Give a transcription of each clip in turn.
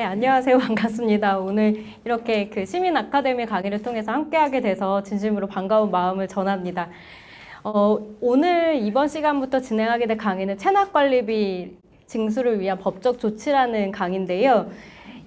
네, 안녕하세요. 반갑습니다. 오늘 이렇게 그 시민 아카데미 강의를 통해서 함께하게 돼서 진심으로 반가운 마음을 전합니다. 어, 오늘 이번 시간부터 진행하게 될 강의는 체납 관리비 징수를 위한 법적 조치라는 강의인데요.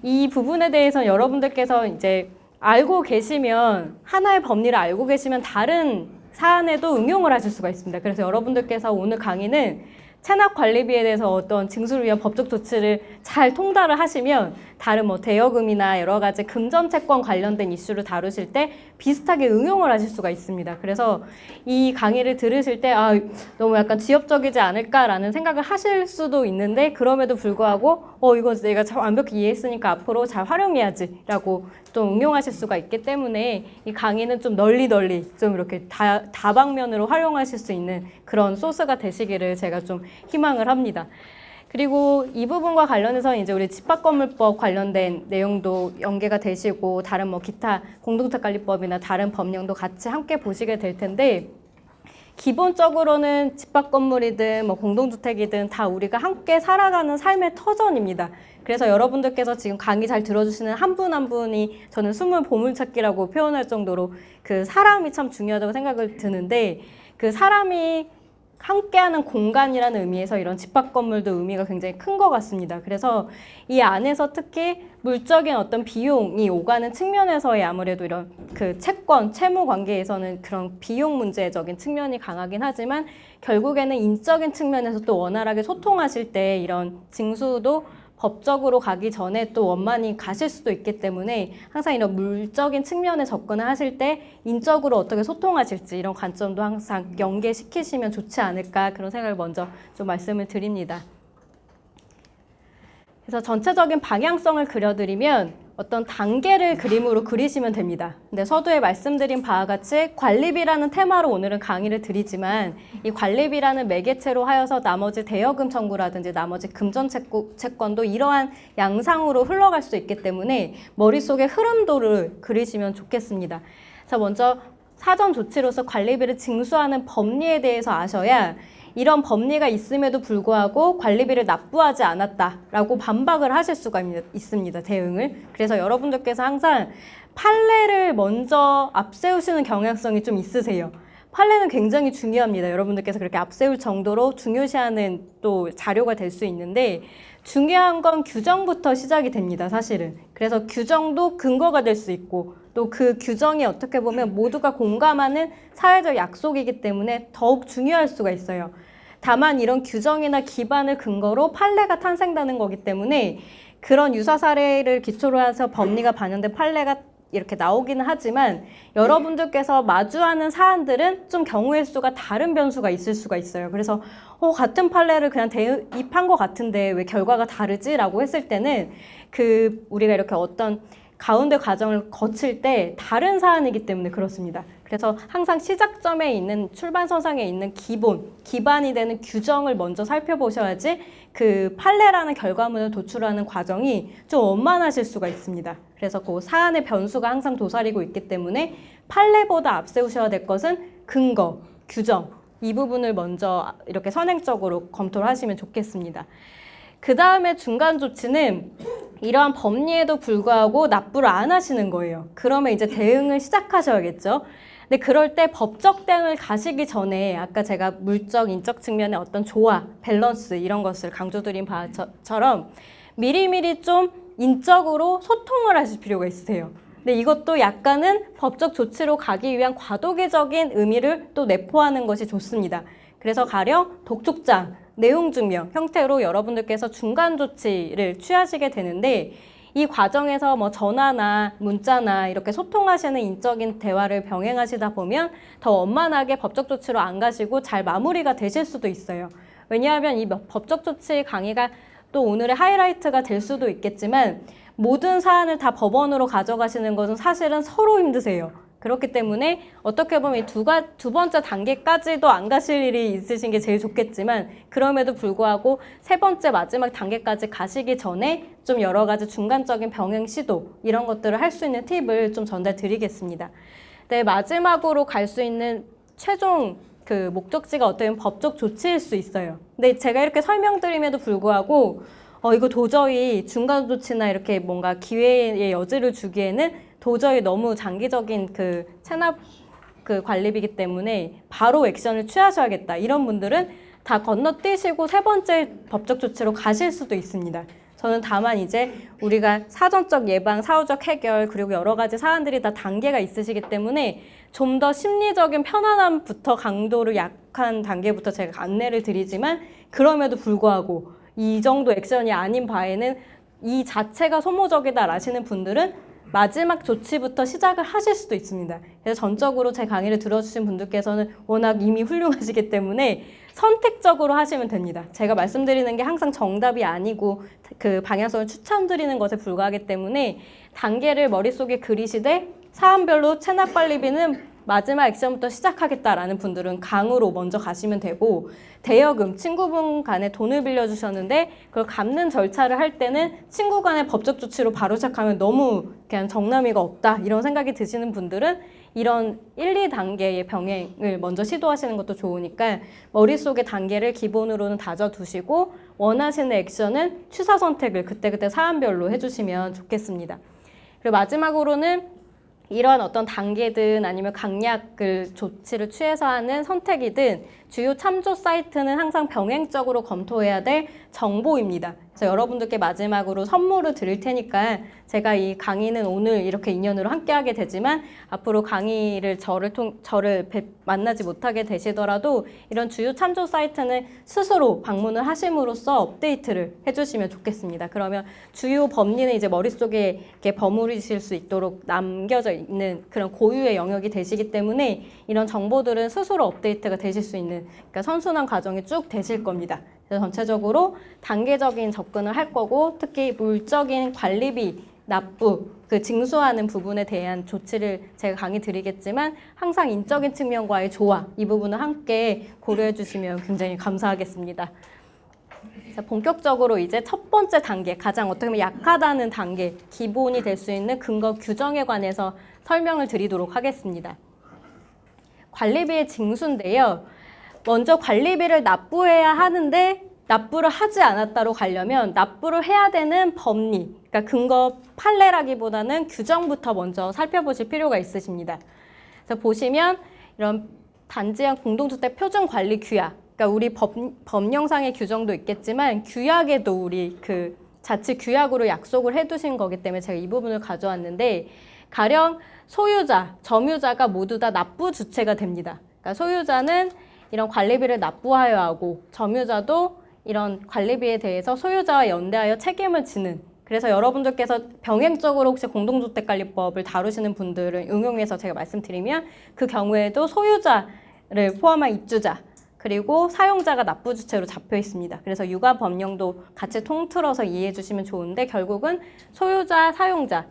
이 부분에 대해서 여러분들께서 이제 알고 계시면 하나의 법리를 알고 계시면 다른 사안에도 응용을 하실 수가 있습니다. 그래서 여러분들께서 오늘 강의는 체납 관리비에 대해서 어떤 징수를 위한 법적 조치를 잘 통달을 하시면 다른 뭐 대여금이나 여러 가지 금전 채권 관련된 이슈를 다루실 때 비슷하게 응용을 하실 수가 있습니다. 그래서 이 강의를 들으실 때 아, 너무 약간 지엽적이지 않을까라는 생각을 하실 수도 있는데 그럼에도 불구하고 어 이거 내가 잘 완벽히 이해했으니까 앞으로 잘 활용해야지라고 좀 응용하실 수가 있기 때문에 이 강의는 좀 널리 널리 좀 이렇게 다, 다방면으로 활용하실 수 있는 그런 소스가 되시기를 제가 좀 희망을 합니다. 그리고 이 부분과 관련해서 이제 우리 집합건물법 관련된 내용도 연계가 되시고 다른 뭐 기타 공동택관리법이나 다른 법령도 같이 함께 보시게 될 텐데 기본적으로는 집합 건물이든 뭐 공동주택이든 다 우리가 함께 살아가는 삶의 터전입니다. 그래서 여러분들께서 지금 강의 잘 들어주시는 한 분한 분이 저는 숨을 보물찾기라고 표현할 정도로 그 사람이 참 중요하다고 생각을 드는데 그 사람이 함께하는 공간이라는 의미에서 이런 집합 건물도 의미가 굉장히 큰 것 같습니다. 그래서 이 안에서 특히 물적인 어떤 비용이 오가는 측면에서의 아무래도 이런 그 채권, 채무 관계에서는 그런 비용 문제적인 측면이 강하긴 하지만 결국에는 인적인 측면에서 또 원활하게 소통하실 때 이런 징수도 법적으로 가기 전에 또 원만히 가실 수도 있기 때문에 항상 이런 물적인 측면에 접근을 하실 때 인적으로 어떻게 소통하실지 이런 관점도 항상 연계시키시면 좋지 않을까 그런 생각을 먼저 좀 말씀을 드립니다. 그래서 전체적인 방향성을 그려드리면 어떤 단계를 그림으로 그리시면 됩니다. 근데 서두에 말씀드린 바와 같이 관리비라는 테마로 오늘은 강의를 드리지만 이 관리비라는 매개체로 하여서 나머지 대여금 청구라든지 나머지 금전 채권- 채권도 이러한 양상으로 흘러갈 수 있기 때문에 머릿속에 흐름도를 그리시면 좋겠습니다. 자, 먼저 사전 조치로서 관리비를 징수하는 법리에 대해서 아셔야 이런 법리가 있음에도 불구하고 관리비를 납부하지 않았다라고 반박을 하실 수가 있- 있습니다. 대응을. 그래서 여러분들께서 항상 판례를 먼저 앞세우시는 경향성이 좀 있으세요. 판례는 굉장히 중요합니다. 여러분들께서 그렇게 앞세울 정도로 중요시하는 또 자료가 될 수 있는데 중요한 건 규정부터 시작이 됩니다. 사실은. 그래서 규정도 근거가 될 수 있고 또 그 규정이 어떻게 보면 모두가 공감하는 사회적 약속이기 때문에 더욱 중요할 수가 있어요. 다만 이런 규정이나 기반을 근거로 판례가 탄생되는 거기 때문에 그런 유사 사례를 기초로 해서 법리가 반영된 판례가 이렇게 나오기는 하지만 여러분들께서 마주하는 사안들은 좀 경우의 수가 다른 변수가 있을 수가 있어요. 그래서 어, 같은 판례를 그냥 대입한 것 같은데 왜 결과가 다르지라고 했을 때는 그 우리가 이렇게 어떤 가운데 과정을 거칠 때 다른 사안이기 때문에 그렇습니다. 그래서 항상 시작점에 있는 출발선상에 있는 기본, 기반이 되는 규정을 먼저 살펴보셔야지 그 판례라는 결과물을 도출하는 과정이 좀 원만하실 수가 있습니다. 그래서 그 사안의 변수가 항상 도사리고 있기 때문에 판례보다 앞세우셔야 될 것은 근거, 규정, 이 부분을 먼저 이렇게 선행적으로 검토를 하시면 좋겠습니다. 그 다음에 중간 조치는 이러한 법리에도 불구하고 납부를 안 하시는 거예요. 그러면 이제 대응을 시작하셔야겠죠. 근데 그럴 때 법적 대응을 가시기 전에 아까 제가 물적, 인적 측면의 어떤 조화, 밸런스 이런 것을 강조드린 바처럼 미리미리 좀 인적으로 소통을 하실 필요가 있으세요. 근데 이것도 약간은 법적 조치로 가기 위한 과도기적인 의미를 또 내포하는 것이 좋습니다. 그래서 가령 독촉장, 내용 증명 형태로 여러분들께서 중간 조치를 취하시게 되는데 이 과정에서 뭐 전화나 문자나 이렇게 소통하시는 인적인 대화를 병행하시다 보면 더 원만하게 법적 조치로 안 가시고 잘 마무리가 되실 수도 있어요. 왜냐하면 이 법적 조치 강의가 또 오늘의 하이라이트가 될 수도 있겠지만 모든 사안을 다 법원으로 가져가시는 것은 사실은 서로 힘드세요. 그렇기 때문에 어떻게 보면 이 두, 가, 두 번째 단계까지도 안 가실 일이 있으신 게 제일 좋겠지만 그럼에도 불구하고 세 번째 마지막 단계까지 가시기 전에 좀 여러 가지 중간적인 병행 시도 이런 것들을 할 수 있는 팁을 좀 전달 드리겠습니다. 네, 마지막으로 갈 수 있는 최종 그 목적지가 어떤 법적 조치일 수 있어요. 근데 제가 이렇게 설명드림에도 불구하고 어, 이거 도저히 중간 조치나 이렇게 뭔가 기회의 여지를 주기에는 도저히 너무 장기적인 그 체납 그 관리비기 때문에 바로 액션을 취하셔야겠다. 이런 분들은 다 건너뛰시고 세 번째 법적 조치로 가실 수도 있습니다. 저는 다만 이제 우리가 사전적 예방, 사후적 해결, 그리고 여러 가지 사안들이 다 단계가 있으시기 때문에 좀 더 심리적인 편안함부터 강도를 약한 단계부터 제가 안내를 드리지만 그럼에도 불구하고 이 정도 액션이 아닌 바에는 이 자체가 소모적이다라시는 분들은 마지막 조치부터 시작을 하실 수도 있습니다. 그래서 전적으로 제 강의를 들어주신 분들께서는 워낙 이미 훌륭하시기 때문에 선택적으로 하시면 됩니다. 제가 말씀드리는 게 항상 정답이 아니고 그 방향성을 추천드리는 것에 불과하기 때문에 단계를 머릿속에 그리시되 사안별로 체납 관리비는 마지막 액션부터 시작하겠다라는 분들은 강으로 먼저 가시면 되고 대여금 친구분 간에 돈을 빌려주셨는데 그걸 갚는 절차를 할 때는 친구 간의 법적 조치로 바로 시작하면 너무 그냥 정남이가 없다 이런 생각이 드시는 분들은 이런 1, 2단계의 병행을 먼저 시도하시는 것도 좋으니까 머릿속에 단계를 기본으로는 다져두시고 원하시는 액션은 취사 선택을 그때그때 사안별로 해주시면 좋겠습니다. 그리고 마지막으로는 이런 어떤 단계든 아니면 강약을 조치를 취해서 하는 선택이든 주요 참조 사이트는 항상 병행적으로 검토해야 될 정보입니다. 그래서 여러분들께 마지막으로 선물을 드릴 테니까 제가 이 강의는 오늘 이렇게 인연으로 함께하게 되지만 앞으로 강의를 저를 통 저를 뵙- 만나지 못하게 되시더라도 이런 주요 참조 사이트는 스스로 방문을 하심으로써 업데이트를 해주시면 좋겠습니다. 그러면 주요 법리는 이제 머릿속에 이렇게 버무리실 수 있도록 남겨져 있는 그런 고유의 영역이 되시기 때문에 이런 정보들은 스스로 업데이트가 되실 수 있는 그러니까 선순환 과정이 쭉 되실 겁니다. 그래서 전체적으로 단계적인 접근을 할 거고 특히 물적인 관리비 납부 그 징수하는 부분에 대한 조치를 제가 강의 드리겠지만 항상 인적인 측면과의 조화 이 부분을 함께 고려해 주시면 굉장히 감사하겠습니다. 자, 본격적으로 이제 첫 번째 단계, 가장 어떻게 보면 약하다는 단계, 기본이 될 수 있는 근거 규정에 관해서 설명을 드리도록 하겠습니다. 관리비의 징수인데요. 먼저 관리비를 납부해야 하는데 납부를 하지 않았다로 가려면 납부를 해야 되는 법리, 그러니까 근거 판례라기보다는 규정부터 먼저 살펴보실 필요가 있으십니다. 그래서 보시면 이런 단지형 공동주택 표준 관리 규약, 그러니까 우리 법, 법령상의 규정도 있겠지만 규약에도 우리 그 자칫 규약으로 약속을 해두신 거기 때문에 제가 이 부분을 가져왔는데 가령 소유자, 점유자가 모두 다 납부 주체가 됩니다. 그러니까 소유자는 이런 관리비를 납부하여야 하고 점유자도 이런 관리비에 대해서 소유자와 연대하여 책임을 지는 그래서 여러분들께서 병행적으로 혹시 공동주택관리법을 다루시는 분들을 응용해서 제가 말씀드리면 그 경우에도 소유자를 포함한 입주자 그리고 사용자가 납부 주체로 잡혀 있습니다. 그래서 육아 법령도 같이 통틀어서 이해해 주시면 좋은데 결국은 소유자, 사용자,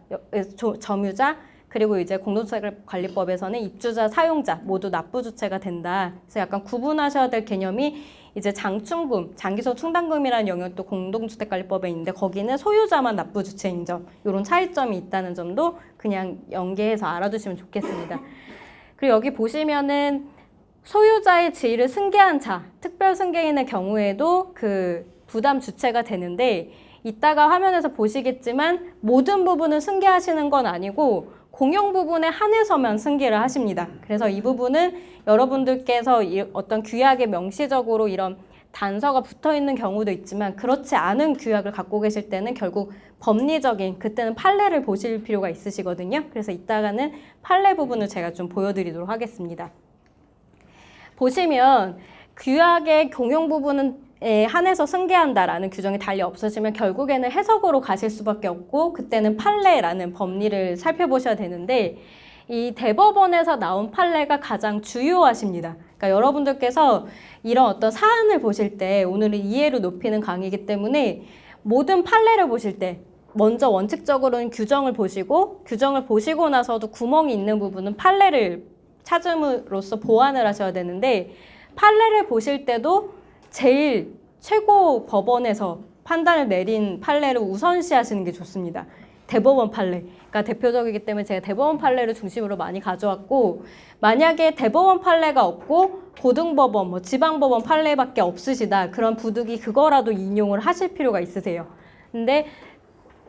점유자 그리고 이제 공동주택관리법에서는 입주자, 사용자 모두 납부 주체가 된다. 그래서 약간 구분하셔야 될 개념이 이제 장충금, 장기소 충당금이라는 영역도 공동주택관리법에 있는데 거기는 소유자만 납부 주체인 점, 이런 차이점이 있다는 점도 그냥 연계해서 알아두시면 좋겠습니다. 그리고 여기 보시면은 소유자의 지위를 승계한 자, 특별 승계인의 경우에도 그 부담 주체가 되는데 이따가 화면에서 보시겠지만 모든 부분을 승계하시는 건 아니고 공용 부분에 한해서만 승계를 하십니다. 그래서 이 부분은 여러분들께서 이 어떤 규약에 명시적으로 이런 단서가 붙어 있는 경우도 있지만 그렇지 않은 규약을 갖고 계실 때는 결국 법리적인 그때는 판례를 보실 필요가 있으시거든요. 그래서 이따가는 판례 부분을 제가 좀 보여드리도록 하겠습니다. 보시면 규약의 공용 부분은 에 한해서 승계한다라는 규정이 달리 없어지면 결국에는 해석으로 가실 수밖에 없고 그때는 판례라는 법리를 살펴보셔야 되는데 이 대법원에서 나온 판례가 가장 주요하십니다. 그러니까 여러분들께서 이런 어떤 사안을 보실 때 오늘은 이해를 높이는 강의이기 때문에 모든 판례를 보실 때 먼저 원칙적으로는 규정을 보시고 규정을 보시고 나서도 구멍이 있는 부분은 판례를 찾음으로써 보완을 하셔야 되는데 판례를 보실 때도 제일 최고 법원에서 판단을 내린 판례를 우선시 하시는 게 좋습니다. 대법원 판례가 대표적이기 때문에 제가 대법원 판례를 중심으로 많이 가져왔고 만약에 대법원 판례가 없고 고등법원, 뭐 지방법원 판례밖에 없으시다 그런 부득이 그거라도 인용을 하실 필요가 있으세요. 근데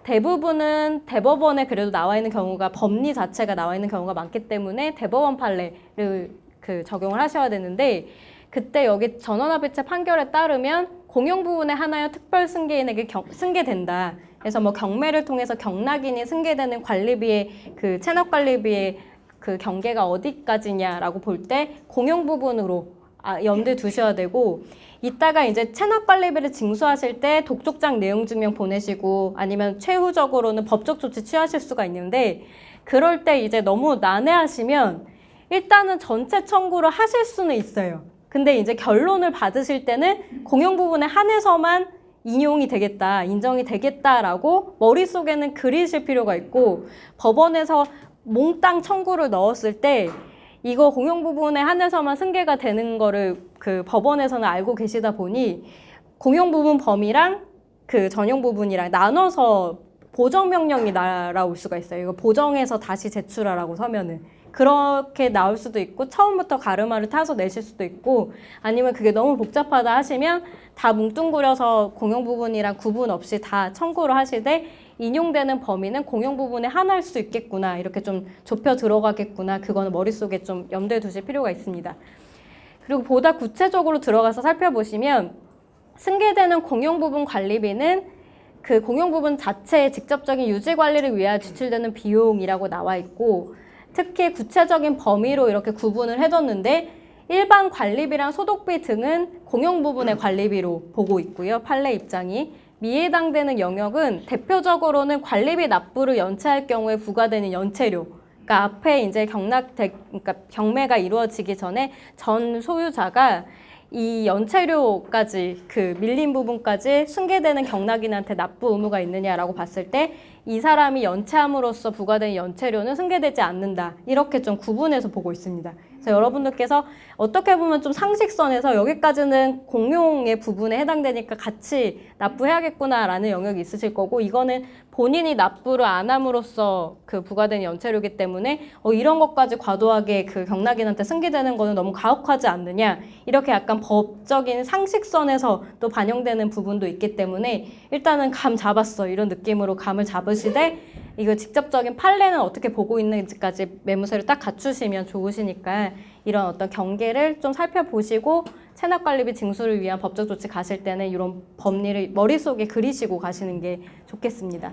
대부분은 대법원에 그래도 나와 있는 경우가 법리 자체가 나와 있는 경우가 많기 때문에 대법원 판례를 그 적용을 하셔야 되는데 그때 여기 전원합의체 판결에 따르면 공용 부분에 하나여 특별 승계인에게 경, 승계된다. 그래서 뭐 경매를 통해서 경락인이 승계되는 관리비의 그 체납 관리비의 그 경계가 어디까지냐라고 볼 때 공용 부분으로 아, 염두에 두셔야 되고 이따가 이제 체납 관리비를 징수하실 때 독촉장 내용 증명 보내시고 아니면 최후적으로는 법적 조치 취하실 수가 있는데 그럴 때 이제 너무 난해하시면 일단은 전체 청구를 하실 수는 있어요. 근데 이제 결론을 받으실 때는 공용 부분에 한해서만 인용이 되겠다, 인정이 되겠다라고 머릿속에는 그리실 필요가 있고 법원에서 몽땅 청구를 넣었을 때 이거 공용 부분에 한해서만 승계가 되는 거를 그 법원에서는 알고 계시다 보니 공용 부분 범위랑 그 전용 부분이랑 나눠서 보정 명령이 날아올 수가 있어요. 이거 보정해서 다시 제출하라고 서면은 그렇게 나올 수도 있고 처음부터 가르마를 타서 내실 수도 있고 아니면 그게 너무 복잡하다 하시면 다 뭉뚱그려서 공용 부분이랑 구분 없이 다 청구를 하시되 인용되는 범위는 공용 부분에 하나일 수 있겠구나 이렇게 좀 좁혀 들어가겠구나 그거는 머릿속에 좀 염두에 두실 필요가 있습니다. 그리고 보다 구체적으로 들어가서 살펴보시면 승계되는 공용 부분 관리비는 그 공용 부분 자체의 직접적인 유지 관리를 위하여 지출되는 비용이라고 나와 있고 특히 구체적인 범위로 이렇게 구분을 해뒀는데 일반 관리비랑 소독비 등은 공용 부분의 관리비로 보고 있고요. 판례 입장이 미해당되는 영역은 대표적으로는 관리비 납부를 연체할 경우에 부과되는 연체료. 그러니까 앞에 이제 경락 그러니까 경매가 이루어지기 전에 전 소유자가 이 연체료까지 그 밀린 부분까지 승계되는 경락인한테 납부 의무가 있느냐라고 봤을 때 이 사람이 연체함으로써 부과된 연체료는 승계되지 않는다 이렇게 좀 구분해서 보고 있습니다. 그래서 여러분들께서 어떻게 보면 좀 상식선에서 여기까지는 공용의 부분에 해당되니까 같이 납부해야겠구나라는 영역이 있으실 거고 이거는 본인이 납부를 안 함으로써 그 부과된 연체료이기 때문에 어, 이런 것까지 과도하게 그 경락인한테 승계되는 거는 너무 가혹하지 않느냐 이렇게 약간 법적인 상식선에서 또 반영되는 부분도 있기 때문에 일단은 감 잡았어 이런 느낌으로 감을 잡으시되 이거 직접적인 판례는 어떻게 보고 있는지까지 매무새를 딱 갖추시면 좋으시니까 이런 어떤 경계를 좀 살펴보시고 체납관리비 징수를 위한 법적 조치 가실 때는 이런 법리를 머릿속에 그리시고 가시는 게 좋겠습니다.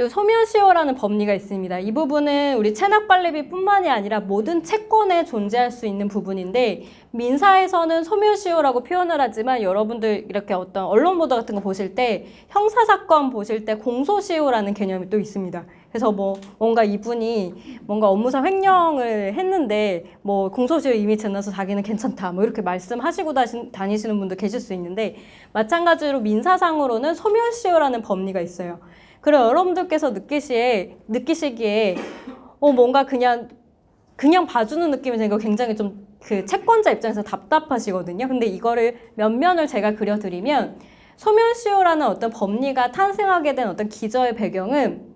그리고 소멸시효라는 법리가 있습니다. 이 부분은 우리 체납관리비뿐만이 아니라 모든 채권에 존재할 수 있는 부분인데 민사에서는 소멸시효라고 표현을 하지만 여러분들 이렇게 어떤 언론 보도 같은 거 보실 때 형사 사건 보실 때 공소시효라는 개념이 또 있습니다. 그래서 뭐 뭔가 이분이 뭔가 업무상 횡령을 했는데 뭐 공소시효 이미 지나서 자기는 괜찮다 뭐 이렇게 말씀하시고 다니시는 분도 계실 수 있는데 마찬가지로 민사상으로는 소멸시효라는 법리가 있어요. 그리고 여러분들께서 느끼시에 느끼시기에 어 뭔가 그냥 그냥 봐주는 느낌이 드니까 굉장히 좀 그 채권자 입장에서 답답하시거든요. 근데 이거를 몇 면을 제가 그려드리면 소멸시효라는 어떤 법리가 탄생하게 된 어떤 기저의 배경은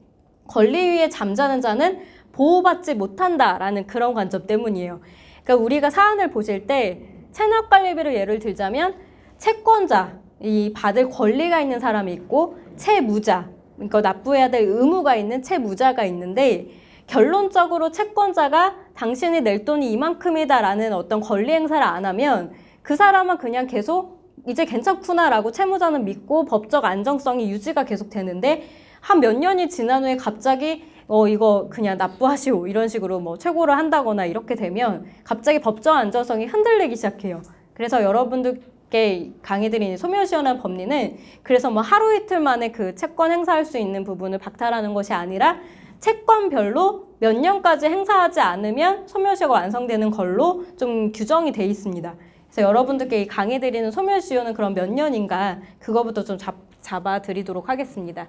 권리 위에 잠자는 자는 보호받지 못한다라는 그런 관점 때문이에요. 그러니까 우리가 사안을 보실 때 체납 관리비를 예를 들자면 채권자, 이 받을 권리가 있는 사람이 있고 채무자, 그러니까 납부해야 될 의무가 있는 채무자가 있는데 결론적으로 채권자가 당신이 낼 돈이 이만큼이다라는 어떤 권리 행사를 안 하면 그 사람은 그냥 계속 이제 괜찮구나라고 채무자는 믿고 법적 안정성이 유지가 계속 되는데 한 몇 년이 지난 후에 갑자기 어 이거 그냥 납부하시오 이런 식으로 뭐 최고를 한다거나 이렇게 되면 갑자기 법적 안정성이 흔들리기 시작해요. 그래서 여러분들 께 강의드린 소멸시효라는 법리는 그래서 뭐 하루 이틀 만에 그 채권 행사할 수 있는 부분을 박탈하는 것이 아니라 채권별로 몇 년까지 행사하지 않으면 소멸시효가 완성되는 걸로 좀 규정이 돼 있습니다. 그래서 여러분들께 이 강의 드리는 소멸시효는 그럼 몇 년인가 그거부터 좀 잡, 잡아 드리도록 하겠습니다.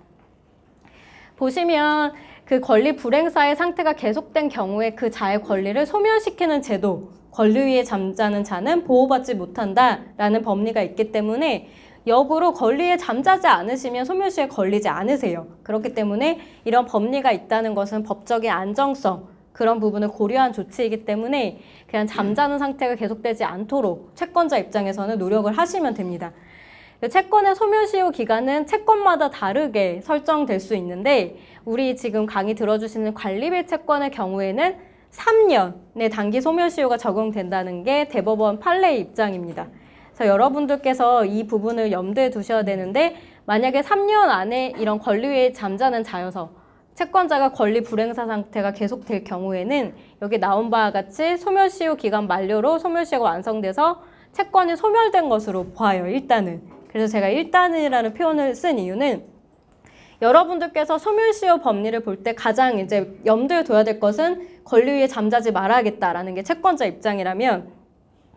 보시면 그 권리 불행사의 상태가 계속된 경우에 그 자의 권리를 소멸시키는 제도, 권리 위에 잠자는 자는 보호받지 못한다라는 법리가 있기 때문에 역으로 권리에 잠자지 않으시면 소멸시에 걸리지 않으세요. 그렇기 때문에 이런 법리가 있다는 것은 법적인 안정성 그런 부분을 고려한 조치이기 때문에 그냥 잠자는 상태가 계속되지 않도록 채권자 입장에서는 노력을 하시면 됩니다. 채권의 소멸시효 기간은 채권마다 다르게 설정될 수 있는데 우리 지금 강의 들어주시는 관리비 채권의 경우에는 3년의 단기 소멸시효가 적용된다는 게 대법원 판례의 입장입니다. 그래서 여러분들께서 이 부분을 염두에 두셔야 되는데 만약에 3년 안에 이런 권리위에 잠자는 자여서 채권자가 권리 불행사 상태가 계속될 경우에는 여기 나온 바와 같이 소멸시효 기간 만료로 소멸시효가 완성돼서 채권이 소멸된 것으로 보아요. 일단은. 그래서 제가 일단이라는 표현을 쓴 이유는 여러분들께서 소멸시효 법리를 볼 때 가장 이제 염두에 둬야 될 것은 권리 위에 잠자지 말아야겠다라는 게 채권자 입장이라면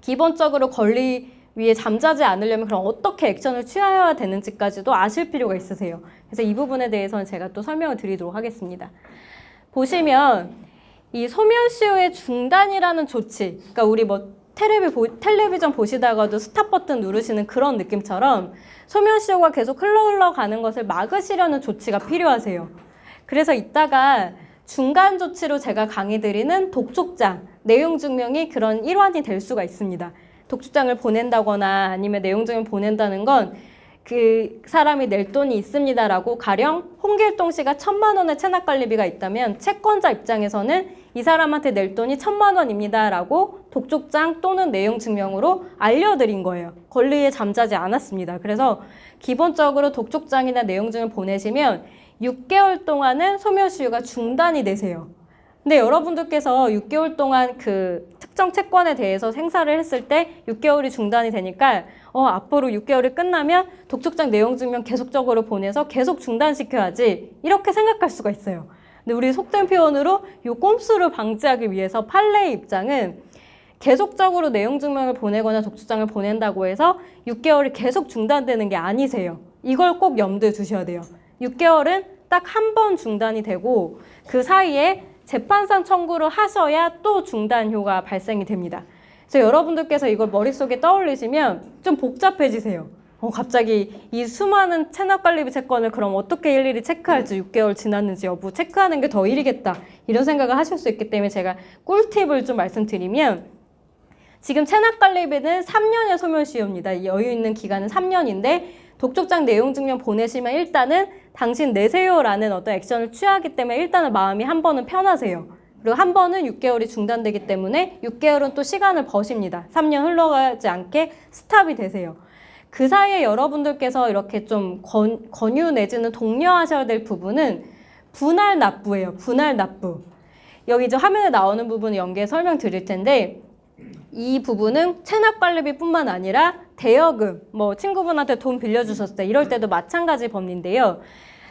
기본적으로 권리 위에 잠자지 않으려면 그럼 어떻게 액션을 취하여야 되는지까지도 아실 필요가 있으세요. 그래서 이 부분에 대해서는 제가 또 설명을 드리도록 하겠습니다. 보시면 이 소멸시효의 중단이라는 조치, 그러니까 우리 뭐 텔레비 보, 텔레비전 보시다가도 스탑 버튼 누르시는 그런 느낌처럼 소멸시효가 계속 흘러 흘러가는 것을 막으시려는 조치가 필요하세요. 그래서 이따가 중간 조치로 제가 강의 드리는 독촉장, 내용 증명이 그런 일환이 될 수가 있습니다. 독촉장을 보낸다거나 아니면 내용 증명 보낸다는 건 그 사람이 낼 돈이 있습니다라고 가령 홍길동 씨가 천만 원의 체납 관리비가 있다면 채권자 입장에서는 이 사람한테 낼 돈이 천만 원입니다라고 독촉장 또는 내용 증명으로 알려드린 거예요. 권리에 잠자지 않았습니다. 그래서 기본적으로 독촉장이나 내용 증을 보내시면 6개월 동안은 소멸시효가 중단이 되세요. 근데 여러분들께서 6개월 동안 그 특정 채권에 대해서 행사를 했을 때 6개월이 중단이 되니까 어, 앞으로 6개월이 끝나면 독촉장 내용 증명 계속적으로 보내서 계속 중단시켜야지 이렇게 생각할 수가 있어요. 근데 우리 속된 표현으로 이 꼼수를 방지하기 위해서 판례의 입장은 계속적으로 내용 증명을 보내거나 독촉장을 보낸다고 해서 6개월이 계속 중단되는 게 아니세요. 이걸 꼭 염두에 두셔야 돼요. 6개월은 딱 한 번 중단이 되고 그 사이에 재판상 청구를 하셔야 또 중단 효가 발생이 됩니다. 그래서 여러분들께서 이걸 머릿속에 떠올리시면 좀 복잡해지세요. 어, 갑자기 이 수많은 체납관리비 채권을 그럼 어떻게 일일이 체크할지 6개월 지났는지 여부 체크하는 게 더 일이겠다 이런 생각을 하실 수 있기 때문에 제가 꿀팁을 좀 말씀드리면 지금 체납관리비는 3년의 소멸시효입니다. 여유 있는 기간은 3년인데 독촉장 내용 증명 보내시면 일단은 당신 내세요라는 어떤 액션을 취하기 때문에 일단은 마음이 한 번은 편하세요. 그리고 한 번은 6개월이 중단되기 때문에 6개월은 또 시간을 버십니다. 3년 흘러가지 않게 스탑이 되세요. 그 사이에 여러분들께서 이렇게 좀 권, 권유 내지는 독려하셔야 될 부분은 분할 납부예요. 분할 납부. 여기 이제 화면에 나오는 부분을 연계해 설명 드릴 텐데 이 부분은 체납관리비뿐만 아니라 대여금, 뭐 친구분한테 돈 빌려주셨을 때 이럴 때도 마찬가지 법리인데요.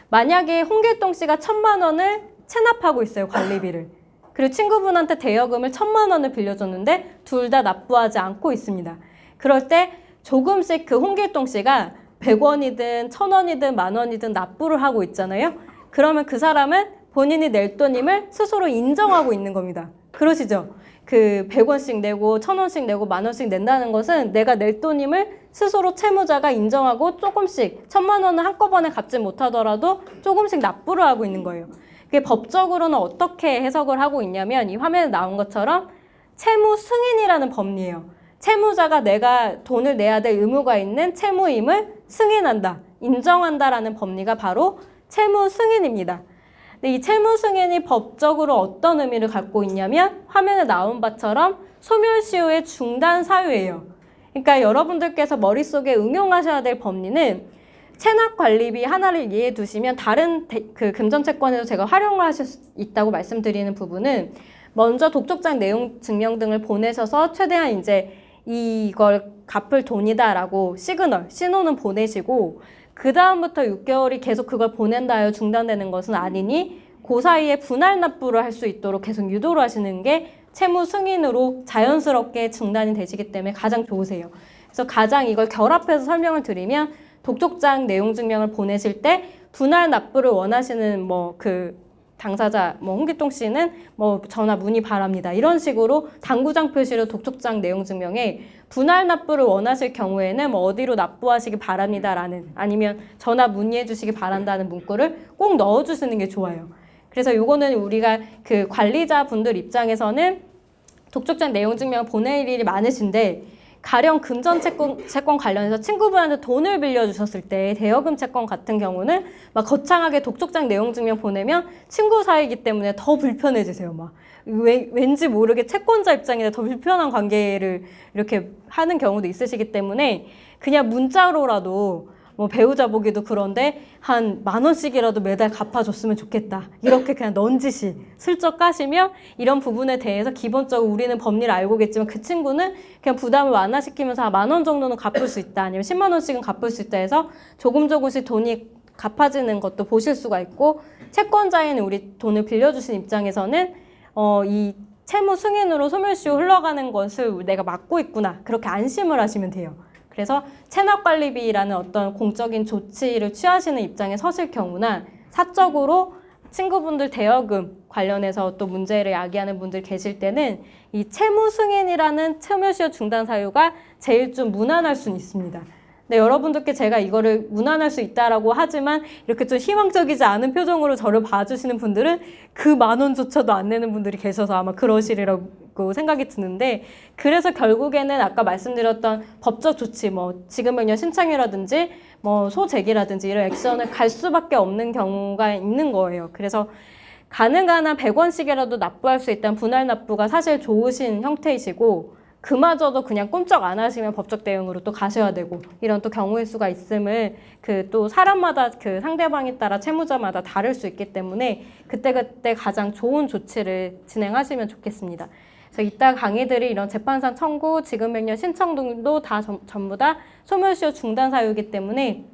만약에 홍길동 씨가 천만 원을 체납하고 있어요, 관리비를. 그리고 친구분한테 대여금을 천만 원을 빌려줬는데 둘 다 납부하지 않고 있습니다. 그럴 때 조금씩 그 홍길동 씨가 100원이든 1000원이든 만 원이든 납부를 하고 있잖아요. 그러면 그 사람은 본인이 낼 돈임을 스스로 인정하고 있는 겁니다. 그러시죠? 그 100원씩 내고 1000원씩 내고 만 원씩 낸다는 것은 내가 낼 돈임을 스스로 채무자가 인정하고 조금씩 천만 원을 한꺼번에 갚지 못하더라도 조금씩 납부를 하고 있는 거예요. 그게 법적으로는 어떻게 해석을 하고 있냐면 이 화면에 나온 것처럼 채무 승인이라는 법리예요. 채무자가 내가 돈을 내야 될 의무가 있는 채무임을 승인한다, 인정한다라는 법리가 바로 채무 승인입니다. 근데 이 채무 승인이 법적으로 어떤 의미를 갖고 있냐면 화면에 나온 바처럼 소멸시효의 중단 사유예요. 그러니까 여러분들께서 머릿속에 응용하셔야 될 법리는 체납 관리비 하나를 이해해 두시면 다른 대, 그 금전채권에도 제가 활용을 하실 수 있다고 말씀드리는 부분은 먼저 독촉장 내용 증명 등을 보내셔서 최대한 이제 이걸 갚을 돈이다라고 시그널, 신호는 보내시고 그 다음부터 6개월이 계속 그걸 보낸다 하여 중단되는 것은 아니니 그 사이에 분할 납부를 할 수 있도록 계속 유도를 하시는 게 채무 승인으로 자연스럽게 중단이 되시기 때문에 가장 좋으세요. 그래서 가장 이걸 결합해서 설명을 드리면 독촉장 내용 증명을 보내실 때 분할 납부를 원하시는 뭐그 당사자 뭐 홍기동 씨는 뭐 전화 문의 바랍니다. 이런 식으로 당구장 표시로 독촉장 내용 증명에 분할 납부를 원하실 경우에는 뭐 어디로 납부하시기 바랍니다라는 아니면 전화 문의해 주시기 바란다는 문구를 꼭 넣어 주시는 게 좋아요. 그래서 요거는 우리가 그 관리자분들 입장에서는 독촉장 내용 증명을 보낼 일이 많으신데 가령 금전 채권, 채권 관련해서 친구분한테 돈을 빌려주셨을 때 대여금 채권 같은 경우는 막 거창하게 독촉장 내용 증명 보내면 친구 사이기 때문에 더 불편해지세요. 막 왜, 왠지 모르게 채권자 입장에서 더 불편한 관계를 이렇게 하는 경우도 있으시기 때문에 그냥 문자로라도 뭐 배우자 보기도 그런데 한 만 원씩이라도 매달 갚아줬으면 좋겠다. 이렇게 그냥 넌지시 슬쩍 까시면 이런 부분에 대해서 기본적으로 우리는 법리를 알고겠지만 그 친구는 그냥 부담을 완화시키면서 만원 정도는 갚을 수 있다. 아니면 10만 원씩은 갚을 수 있다 해서 조금 조금씩 돈이 갚아지는 것도 보실 수가 있고 채권자인 우리 돈을 빌려주신 입장에서는 어, 이 채무 승인으로 소멸시효 흘러가는 것을 내가 막고 있구나. 그렇게 안심을 하시면 돼요. 그래서 체납 관리비라는 어떤 공적인 조치를 취하시는 입장에 서실 경우나 사적으로 친구분들 대여금 관련해서 또 문제를 야기하는 분들 계실 때는 이 채무 승인이라는 채무시효 중단 사유가 제일 좀 무난할 수는 있습니다. 네, 여러분들께 제가 이거를 무난할 수 있다라고 하지만 이렇게 좀 희망적이지 않은 표정으로 저를 봐주시는 분들은 그 만 원조차도 안 내는 분들이 계셔서 아마 그러시리라고 생각이 드는데 그래서 결국에는 아까 말씀드렸던 법적 조치 뭐 지급명령 신청이라든지 뭐 소재기라든지 이런 액션을 갈 수밖에 없는 경우가 있는 거예요. 그래서 가능한 한 100원씩이라도 납부할 수 있다는 분할 납부가 사실 좋으신 형태이시고 그마저도 그냥 꼼짝 안 하시면 법적 대응으로 또 가셔야 되고 이런 또 경우일 수가 있음을 그 또 사람마다 그 상대방에 따라 채무자마다 다를 수 있기 때문에 그때그때 가장 좋은 조치를 진행하시면 좋겠습니다. 그래서 이따 강의들이 이런 재판상 청구, 지급 명령 신청 등도 다 전, 전부 다 소멸시효 중단 사유이기 때문에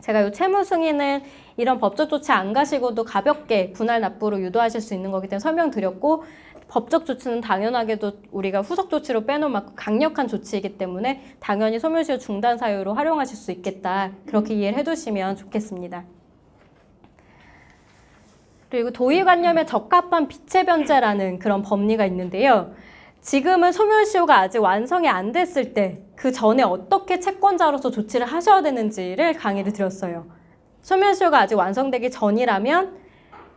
제가 이 채무 승인은 이런 법적 조치 안 가시고도 가볍게 분할 납부로 유도하실 수 있는 거기 때문에 설명드렸고 법적 조치는 당연하게도 우리가 후속 조치로 빼놓은 만큼 강력한 조치이기 때문에 당연히 소멸시효 중단 사유로 활용하실 수 있겠다. 그렇게 이해를 해두시면 좋겠습니다. 그리고 도의관념에 적합한 빛의 변제라는 그런 법리가 있는데요. 지금은 소멸시효가 아직 완성이 안 됐을 때 그 전에 어떻게 채권자로서 조치를 하셔야 되는지를 강의를 드렸어요. 소멸시효가 아직 완성되기 전이라면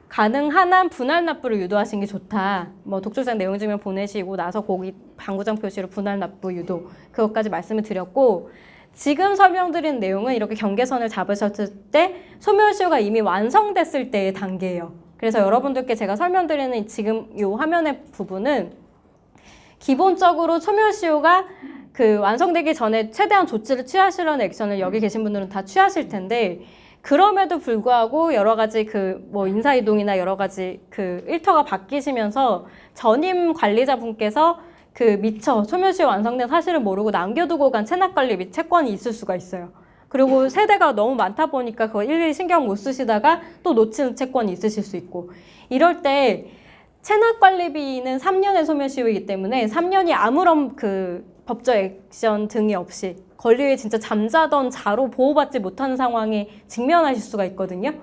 가능한 한 분할 납부를 유도하시는 게 좋다. 뭐 독촉장 내용 증명 보내시고 나서 거기 방구장 표시로 분할 납부 유도 그것까지 말씀을 드렸고 지금 설명드린 내용은 이렇게 경계선을 잡으셨을 때 소멸시효가 이미 완성됐을 때의 단계예요. 그래서 여러분들께 제가 설명드리는 지금 이 화면의 부분은 기본적으로 소멸시효가 그 완성되기 전에 최대한 조치를 취하시려는 액션을 여기 계신 분들은 다 취하실 텐데 그럼에도 불구하고 여러 가지 그 뭐 인사 이동이나 여러 가지 그 일터가 바뀌시면서 전임 관리자분께서 그 미처 소멸시효 완성된 사실을 모르고 남겨두고 간 체납관리 및 채권이 있을 수가 있어요. 그리고 세대가 너무 많다 보니까 그거 일일이 신경 못 쓰시다가 또 놓치는 채권이 있으실 수 있고. 이럴 때 체납관리비는 3년의 소멸시효이기 때문에 3년이 아무런 그 법적 액션 등이 없이 권리에 진짜 잠자던 자로 보호받지 못하는 상황에 직면하실 수가 있거든요.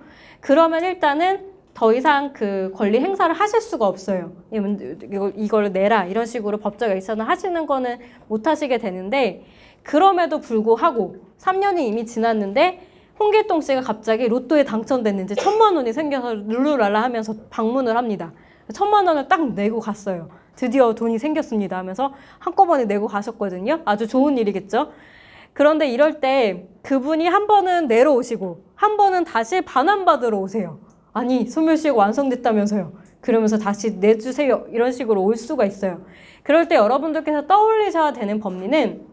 그러면 일단은 더 이상 그 권리 행사를 하실 수가 없어요. 이걸 내라 이런 식으로 법적 액션을 하시는 거는 못 하시게 되는데 그럼에도 불구하고 3년이 이미 지났는데 홍길동 씨가 갑자기 로또에 당첨됐는지 천만 원이 생겨서 룰루랄라 하면서 방문을 합니다. 천만 원을 딱 내고 갔어요. 드디어 돈이 생겼습니다 하면서 한꺼번에 내고 가셨거든요. 아주 좋은 일이겠죠. 그런데 이럴 때 그분이 한 번은 내려오시고 한 번은 다시 반환받으러 오세요. 아니 소멸시효가 완성됐다면서요. 그러면서 다시 내주세요. 이런 식으로 올 수가 있어요. 그럴 때 여러분들께서 떠올리셔야 되는 법리는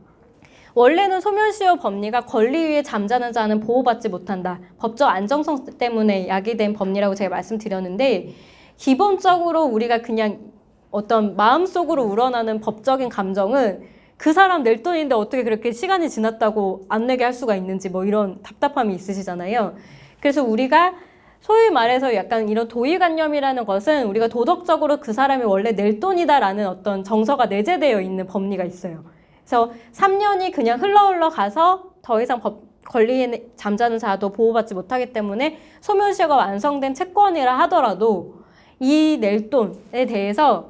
원래는 소멸시효 법리가 권리 위에 잠자는 자는 보호받지 못한다. 법적 안정성 때문에 야기된 법리라고 제가 말씀드렸는데 기본적으로 우리가 그냥 어떤 마음속으로 우러나는 법적인 감정은 그 사람 낼 돈인데 어떻게 그렇게 시간이 지났다고 안 내게 할 수가 있는지 뭐 이런 답답함이 있으시잖아요. 그래서 우리가 소위 말해서 약간 이런 도의관념이라는 것은 우리가 도덕적으로 그 사람이 원래 낼 돈이다라는 어떤 정서가 내재되어 있는 법리가 있어요. 그래서 3년이 그냥 흘러 흘러 가서 더 이상 법 권리인 잠자는 자도 보호받지 못하기 때문에 소멸시효가 완성된 채권이라 하더라도 이 낼 돈에 대해서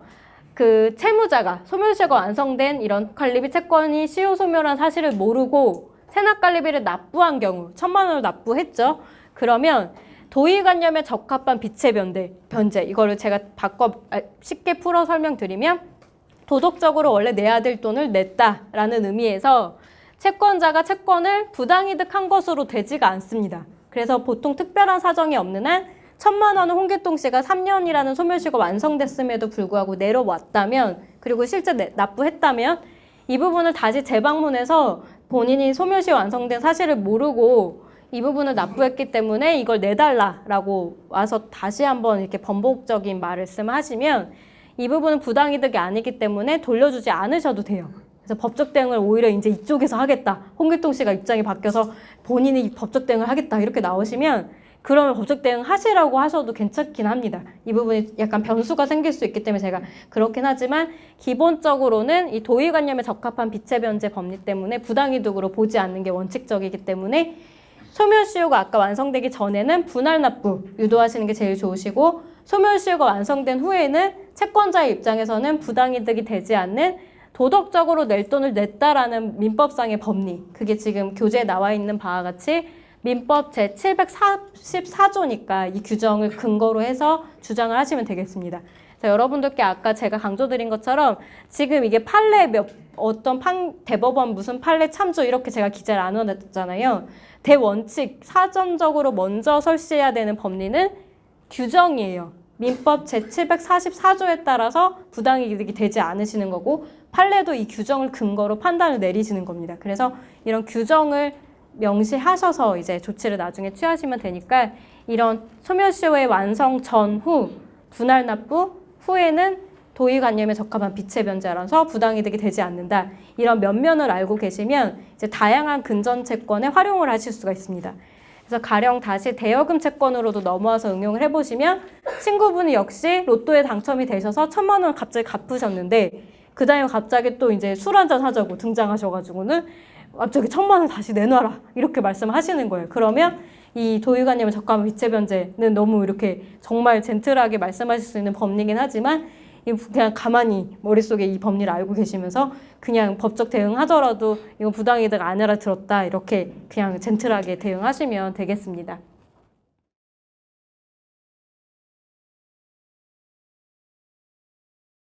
그 채무자가 소멸시효가 완성된 이런 관리비 채권이 시효 소멸한 사실을 모르고 세납 관리비를 납부한 경우 천만 원을 납부했죠. 그러면 도의관념에 적합한 비체 변제, 변제 이거를 제가 바꿔 아, 쉽게 풀어 설명드리면 도덕적으로 원래 내야 될 돈을 냈다라는 의미에서 채권자가 채권을 부당이득한 것으로 되지가 않습니다. 그래서 보통 특별한 사정이 없는 한 천만 원을 홍길동 씨가 3년이라는 소멸시효가 완성됐음에도 불구하고 내려왔다면 그리고 실제 내- 납부했다면 이 부분을 다시 재방문해서 본인이 소멸시효 완성된 사실을 모르고 이 부분을 납부했기 때문에 이걸 내달라라고 와서 다시 한번 이렇게 번복적인 말씀하시면 이 부분은 부당이득이 아니기 때문에 돌려주지 않으셔도 돼요. 그래서 법적 대응을 오히려 이제 이쪽에서 하겠다. 홍길동 씨가 입장이 바뀌어서 본인이 법적 대응을 하겠다. 이렇게 나오시면 그러면 법적 대응 하시라고 하셔도 괜찮긴 합니다. 이 부분이 약간 변수가 생길 수 있기 때문에 제가 그렇긴 하지만 기본적으로는 이 도의관념에 적합한 비체 변제 법리 때문에 부당이득으로 보지 않는 게 원칙적이기 때문에 소멸시효가 아까 완성되기 전에는 분할 납부 유도하시는 게 제일 좋으시고 소멸시효가 완성된 후에는 채권자의 입장에서는 부당이득이 되지 않는 도덕적으로 낼 돈을 냈다라는 민법상의 법리 그게 지금 교재에 나와 있는 바와 같이 민법 제 744조니까 이 규정을 근거로 해서 주장을 하시면 되겠습니다. 그래서 여러분들께 아까 제가 강조드린 것처럼 지금 이게 판례 몇 어떤 판 대법원 무슨 판례 참조 이렇게 제가 기재를 안 해놨잖아요. 대원칙 사전적으로 먼저 설치해야 되는 법리는 규정이에요. 민법 제 744조에 따라서 부당이득이 되지 않으시는 거고 판례도 이 규정을 근거로 판단을 내리시는 겁니다. 그래서 이런 규정을 명시하셔서 이제 조치를 나중에 취하시면 되니까 이런 소멸시효의 완성 전후 분할 납부 후에는 도의관념에 적합한 비체 변제라서 부당이득이 되지 않는다. 이런 면면을 알고 계시면 이제 다양한 근전 채권에 활용을 하실 수가 있습니다. 그래서 가령 다시 대여금 채권으로도 넘어와서 응용을 해보시면 친구분이 역시 로또에 당첨이 되셔서 천만 원 갑자기 갚으셨는데 그 다음에 갑자기 또 이제 술 한잔 하자고 등장하셔가지고는 갑자기 천만 원 다시 내놔라 이렇게 말씀하시는 거예요. 그러면 이 도의관념에 적합한 비체 변제는 너무 이렇게 정말 젠틀하게 말씀하실 수 있는 법리긴 하지만 그냥 가만히 머릿속에 이 법리를 알고 계시면서 그냥 법적 대응하더라도 이거 부당이득 안 알아들었다 이렇게 그냥 젠틀하게 대응하시면 되겠습니다.